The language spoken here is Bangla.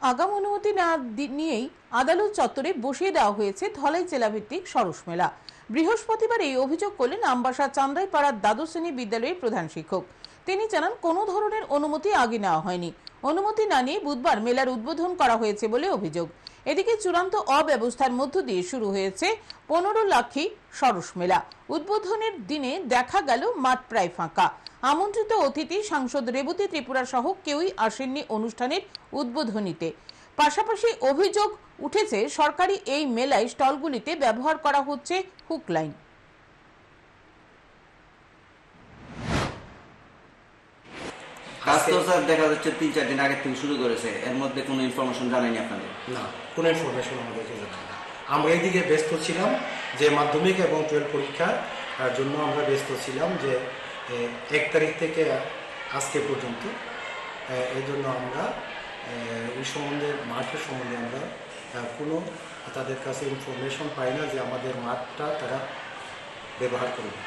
আগাম অনুমতি না নিয়েই আদালত চত্বরে বসিয়ে দেওয়া হয়েছে ধলাই জেলাভিত্তিক সরস মেলা। বৃহস্পতিবার এই অভিযোগ করলেন আমবাসা চান্দাইপাড়ার দ্বাদশ শ্রেণি বিদ্যালয়ের প্রধান শিক্ষক। তিনি জানান কোনো ধরনের অনুমতি আগে নেওয়া হয়নি। অনুমতি না নিয়ে বুধবার মেলার উদ্বোধন করা হয়েছে বলে অভিযোগ। এদিকে চূড়ান্ত অব্যবস্থার মধ্য দিয়ে শুরু হয়েছে পনেরো লাখি সরস মেলা। উদ্বোধনের দিনে দেখা গেল মাঠ প্রায় ফাঁকা। আমন্ত্রিত অতিথি সাংসদ রেবতী ত্রিপুরা সহ কেউই আসেননি অনুষ্ঠানের উদ্বোধনীতে। পাশাপাশি অভিযোগ উঠেছে, সরকারি এই মেলায় স্টলগুলিতে ব্যবহার করা হচ্ছে হুক লাইন। কাজ তো স্যার দেখা যাচ্ছে তিন চার দিন আগে থেকে শুরু করেছে। এর মধ্যে কোনো ইনফরমেশন জানায়নি আপনাদের? না কোনো ইনফরমেশন না আমরা এইদিকে ব্যস্ত ছিলাম যে মাধ্যমিক এবং টুয়েলভ পরীক্ষার জন্য আমরা ব্যস্ত ছিলাম যে এক তারিখ থেকে আজকে পর্যন্ত এই জন্য আমরা ওই সম্বন্ধে মাঠের সম্বন্ধে আমরা কোনো তাদের কাছে ইনফরমেশন পাই না যে আমাদের মাঠটা তারা ব্যবহার করবে।